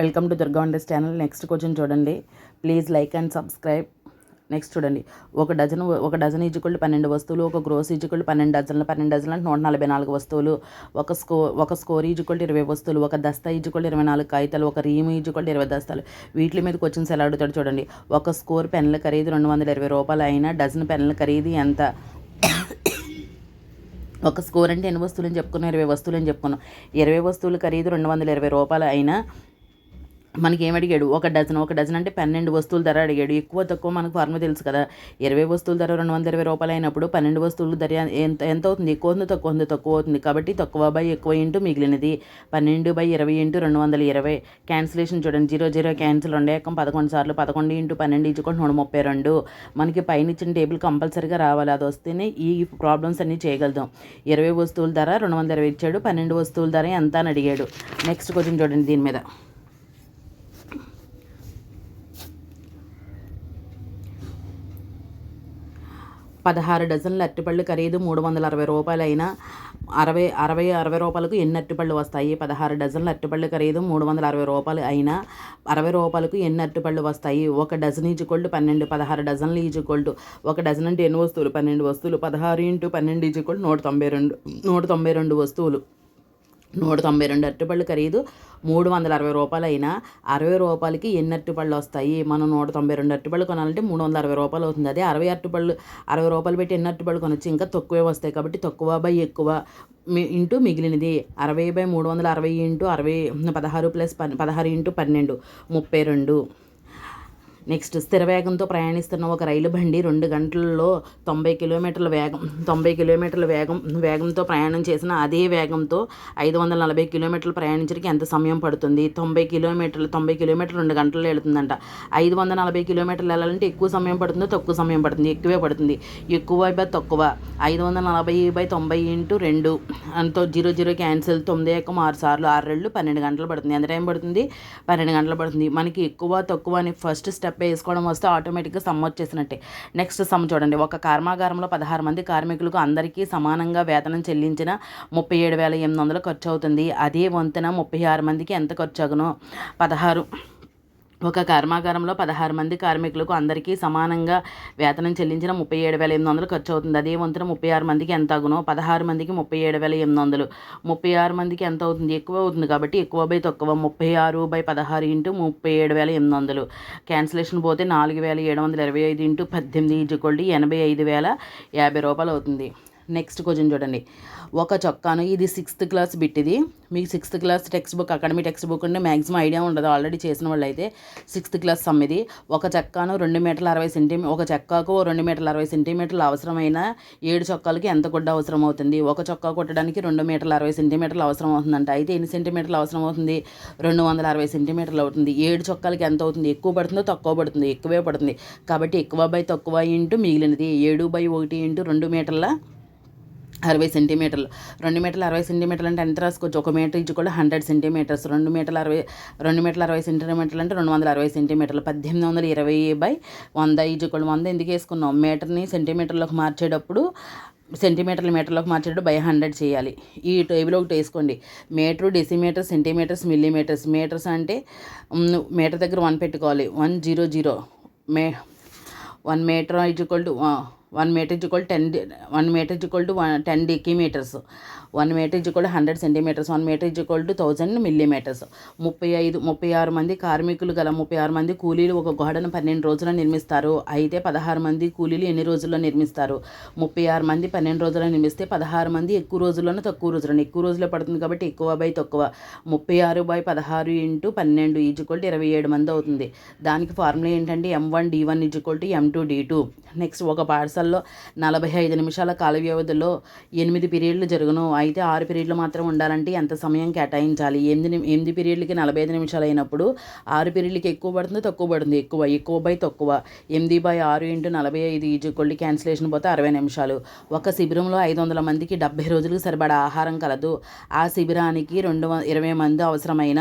Welcome to Durga wonders channel. Next question చూడండి. Please like and subscribe. Next చూడండి. ఒక dozen ఒక dozen ఈజుకుళ్ళు పన్నెండు వస్తువులు ఒక గ్రోస్ ఈజుకుళ్ళు పన్నెండు డజన్లు పన్నెండు డజన్లు అంటే నూట నలభై నాలుగు వస్తువులు. ఒక స్కో ఒక స్కోర్ ఈజుకుళ్ళు ఇరవై వస్తువులు ఒక దస్తా ఈజుకుళ్ళు ఇరవై నాలుగు కాగితాలు ఒక రీము ఈజుకుళ్ళు ఇరవై దస్తాలు. వీటి మీద క్వశ్చన్స్ ఎలా అడుగుతాడు చూడండి. ఒక స్కోర్ పెన్ల ఖరీదు రెండు వందల ఇరవై రూపాయలు అయినా డజన్ పెన్నుల ఖరీదు ఎంత? ఒక స్కోర్ అంటే ఎన్ని వస్తువులు అని చెప్పుకున్నాం? ఇరవై వస్తువులు అని చెప్పుకున్నాం. ఇరవై వస్తువులు ఖరీదు రెండు వందల ఇరవై రూపాయలు అయినా మనకి ఏం అడిగాడు ఒక డజన్ ఒక డజన్ అంటే పన్నెండు వస్తువుల ధర అడిగాడు. ఎక్కువ తక్కువ మనకు ఫార్ములా తెలుసు కదా. ఇరవై వస్తువుల ధర రెండు వందల ఇరవై రూపాయలు అయినప్పుడు పన్నెండు వస్తువుల ధర ఎంత ఎంత అవుతుంది? ఎక్కువ ఉంది తక్కువ ఉంది తక్కువ అవుతుంది. కాబట్టి తక్కువ బై ఎక్కువ ఇంటూ మిగిలినది. పన్నెండు బై ఇరవై ఇంటూ రెండు వందల ఇరవై. క్యాన్సిలేషన్ చూడండి. జీరో జీరో క్యాన్సిల్ రెండు ఏకం పదకొండు సార్లు. పదకొండు ఇంటూ పన్నెండు ఇచ్చుకొని నూట ముప్పై రెండు. మనకి పైన ఇచ్చిన టేబుల్ కంపల్సరీగా రావాలి. అది వస్తేనే ఈ ప్రాబ్లమ్స్ అన్నీ చేయగలుగుతాం. ఇరవై వస్తువుల ధర రెండు వందల ఇరవై ఇచ్చాడు. పన్నెండు వస్తువుల ధర ఎంత అని అడిగాడు. నెక్స్ట్ క్వశ్చన్ చూడండి దీని మీద. పదహారు డజన్ల అరటిపళ్ళు ఖరీదు మూడు వందల అరవై రూపాయలు అయినా అరవై అరవై అరవై రూపాయలకు ఎన్ని అరటిపళ్ళు వస్తాయి? పదహారు డజన్ల అరటిపళ్ళు ఖరీదు మూడు వందల అరవై రూపాయలు అయినా అరవై రూపాయలకు ఎన్ని అరటిపళ్ళు వస్తాయి? ఒక డజన్ ఈజుకోల్డ్ పన్నెండు పదహారు డజన్లు ఈజుకోల్డ్ ఒక డజన్ అంటే ఎన్ని వస్తువులు? పన్నెండు వస్తువులు పదహారు ఇంటూ పన్నెండు ఈజుకోల్డ్ నూట తొంభై రెండు నూట తొంభై రెండు వస్తువులు. నూట తొంభై రెండు అరటిపళ్ళు ఖరీదు. మూడు వందల అరవై రూపాయలు అయినా అరవై రూపాయలకి ఎన్ని అరటిపళ్ళు వస్తాయి? మనం నూట తొంభై రెండు అరటిపళ్ళు కొనాలంటే మూడు వందల అరవై రూపాయలు అవుతుంది. అదే అరవై అరటిపళ్ళు అరవై రూపాయలు పెట్టి ఎన్ని అరటిపళ్ళు కొనొచ్చు? ఇంకా తక్కువే వస్తాయి కాబట్టి తక్కువ బై ఎక్కువ. ఇంటూ మిగిలినది అరవై బై మూడు వందల అరవై ఇంటూ అరవై పదహారు ప్లస్ పదహారు ఇంటూ పన్నెండు ముప్పై రెండు. నెక్స్ట్ స్థిర వేగంతో ప్రయాణిస్తున్న ఒక రైలు బండి రెండు గంటల్లో తొంభై కిలోమీటర్ల వేగం తొంభై కిలోమీటర్ల వేగం వేగంతో ప్రయాణం చేసిన అదే వేగంతో ఐదు వందల నలభై కిలోమీటర్లు ప్రయాణించడానికి ఎంత సమయం పడుతుంది? తొంభై కిలోమీటర్లు తొంభై కిలోమీటర్లు రెండు గంటల్లో వెళుతుందంట. ఐదు వందల నలభై కిలోమీటర్లు వెళ్ళాలంటే ఎక్కువ సమయం పడుతుందో తక్కువ సమయం పడుతుంది ఎక్కువే పడుతుంది. ఎక్కువ బై తక్కువ. ఐదు వందల నలభై బై తొంభై ఇంటూ రెండు అంతో జీరో జీరో క్యాన్సిల్ తొమ్మిది యొక్క ఆరు సార్లు ఆరు రెండు పన్నెండు గంటలు పడుతుంది. ఎంత టైం పడుతుంది? పన్నెండు గంటలు పడుతుంది. మనకి ఎక్కువ తక్కువ అని ఫస్ట్ స్టెప్ వేసుకోవడం వస్తే ఆటోమేటిక్గా సమ్ వచ్చేసినట్టే. నెక్స్ట్ సమ్ చూడండి. ఒక కర్మాగారంలో పదహారు మంది కార్మికులకు అందరికీ సమానంగా వేతనం చెల్లించిన ముప్పై ఏడు వేల ఎనిమిది వందలు ఖర్చు అవుతుంది అదే వంతెన ముప్పై ఆరు మందికి ఎంత ఖర్చు అగునో పదహారు. ఒక కర్మాగారంలో పదహారు మంది కార్మికులకు అందరికీ సమానంగా వేతనం చెల్లించిన ముప్పై ఏడు వేల ఎనిమిది వందలు ఖర్చు అవుతుంది అదే వంతున ముప్పై ఆరు మందికి ఎంత అగునో పదహారు మందికి ముప్పై ఏడు వేల ఎనిమిది వందలు. ముప్పై ఆరు మందికి ఎంత అవుతుంది? ఎక్కువ అవుతుంది కాబట్టి ఎక్కువ బై తక్కువ ముప్పై ఆరు బై పదహారు ఇంటూ ముప్పై ఏడు వేల ఎనిమిది వందలు. క్యాన్సిలేషన్ పోతే నాలుగు వేల ఏడు వందల ఇరవై ఐదు ఇంటూ పద్దెనిమిది ఈజుకొల్డి ఎనభై ఐదు వేల యాభై రూపాయలు అవుతుంది. నెక్స్ట్ క్వశ్చన్ చూడండి. ఒక చొక్కాను ఇది సిక్స్త్ క్లాస్ బిట్ ఇది. మీకు sixth class text book academy text book ఉంటే మ్యాక్సిమం ఐడియా ఉండదు. ఆల్రెడీ చేసిన వాళ్ళు అయితే సిక్స్త్ క్లాస్ సమ్ ఇది. ఒక చొక్కాను రెండు మీటర్ల అరవై సెంటీమీ ఒక చొక్కాకు రెండు మీటర్ల అరవై సెంటీమీటర్లు అవసరమైన ఏడు చొక్కాలకి ఎంత గుడ్డ అవసరం అవుతుంది? ఒక చొక్కా కుట్టడానికి రెండు మీటర్ల అరవై సెంటీమీటర్లు అవసరం అవుతుందంట. అయితే ఎన్ని సెంటీమీటర్లు అవసరం అవుతుంది? రెండు వందల అరవై సెంటీమీటర్లు అవుతుంది. ఏడు చొక్కాలకి ఎంత అవుతుంది? ఎక్కువ పడుతుందో తక్కువ పడుతుంది. ఎక్కువే పడుతుంది. కాబట్టి ఎక్కువ బై తక్కువ ఇంటూ మిగిలినది. ఏడు బై ఒకటి ఇంటూ రెండు మీటర్ల అరవై సెంటీమీటర్లు. రెండు మీటర్ల అరవై సెంటీమీటర్లు అంటే ఎంత రాసుకోవచ్చు? ఒక మీటర్ ఇచ్చి కూడా హండ్రెడ్ సెంటీమీటర్స్. రెండు మీటర్ల అరవై రెండు మీటర్ల అరవై సెంటీమీటర్లు అంటే రెండు వందల అరవై సెంటీమీటర్లు. పద్దెనిమిది వందల ఇరవై బై వంద ఇచ్చుకోండి వంద ఎందుకు వేసుకున్నాం? మీటర్ని సెంటీమీటర్లోకి మార్చేటప్పుడు సెంటీమీటర్లు మీటర్లోకి మార్చేటప్పుడు బై హండ్రెడ్ చేయాలి. ఈ టేబుల్ ఒకటి వేసుకోండి. Metre decimetre centimetres millimetres. Metres అంటే మీటర్ దగ్గర వన్ పెట్టుకోవాలి. One zero zero. May one metre is equal to one metre equal ten one metre equal to one ten decimetres. One metre equal hundred centimetres one metre equal to thousand millimetres. ముప్పై ఐదు ముప్పై ఆరు మంది కార్మికులు గల ముప్పై ఆరు మంది కూలీలు ఒక గోడను పన్నెండు రోజుల్లో నిర్మిస్తారు. అయితే పదహారు మంది కూలీలు ఎన్ని రోజుల్లో నిర్మిస్తారు? ముప్పై ఆరు మంది పన్నెండు రోజుల్లో నిర్మిస్తే పదహారు మంది ఎక్కువ రోజుల్లోనే తక్కువ రోజులను ఎక్కువ రోజుల్లో పడుతుంది కాబట్టి ఎక్కువ బై తక్కువ. ముప్పై ఆరు బై పదహారు ఇంటూ పన్నెండు ఈజ్ టు ఇరవై ఏడు మంది అవుతుంది. దానికి ఫార్ములా ఏంటంటే M one D one equal to M two D two. Next ఒక పార్సల్ పాఠశాలలో నలభై ఐదు నిమిషాల కాల వ్యవధిలో ఎనిమిది పీరియడ్లు జరుగును. అయితే ఆరు పీరియడ్లు మాత్రం ఉండాలంటే ఎంత సమయం కేటాయించాలి? ఎనిమిది ఎనిమిది పీరియడ్లకి నలభై ఐదు నిమిషాలు అయినప్పుడు ఆరు పీరియడ్లకి ఎక్కువ పడుతుంది తక్కువ పడుతుంది. ఎక్కువ ఎక్కువ బై తక్కువ. ఎనిమిది బై ఆరు ఇంటూ నలభై ఐదు ఈజు క్యాన్సిలేషన్ పోతే అరవై నిమిషాలు. ఒక శిబిరంలో ఐదు వందల మందికి డెబ్బై రోజులకు సరిపడా ఆహారం కలదు. ఆ శిబిరానికి రెండు ఇరవై మంది అవసరమైన